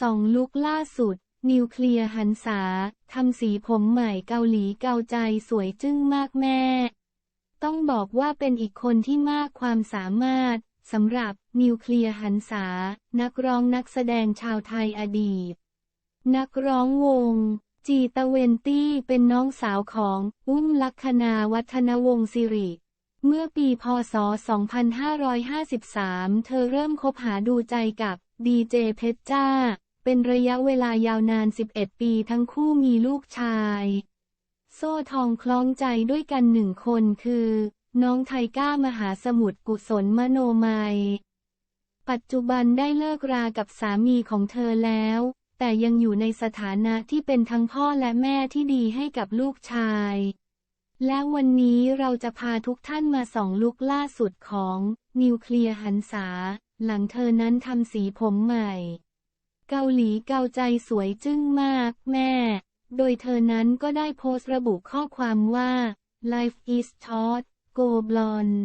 สองลุกล่าสุด นิวเคลียร์หันษาทำสีผมใหม่เกาหลีเกาใจสวยจึ้งมากแม่ ต้องบอกว่าเป็นอีกคนที่มากความสามารถสำหรับนิวเคลียร์หันษา นักร้องนักแสดงชาวไทยอดีต นักร้องวง จีตะเวนตี้เป็นน้องสาวของอุ้มลักษณาวัฒนวงศิริเมื่อปีพศ 2553 เธอเริ่มคบหาดูใจกับดีเจเพชรจ้า เป็นระยะเวลายาวนาน 11 ปีทั้งคู่มีลูกชาย โซ่ทองคล้องใจด้วยกันหนึ่งคนคือ น้องไทก้ามหาสมุทรกุศลมโนมัย ปัจจุบันได้เลิกรากับสามีของเธอแล้ว แต่ยังอยู่ในสถานะที่เป็นทั้งพ่อและแม่ที่ดีให้กับลูกชาย และวันนี้เราจะพาทุกท่านมาส่องลุกล่าสุดของ นิวเคลียร์หันษาหลังเธอนั้นทำสีผมใหม่ เกาหลีเกาใจสวยจึ้งมากแม่ โดยเธอนั้นก็ได้โพสต์ระบุข้อความว่า Life is short go blonde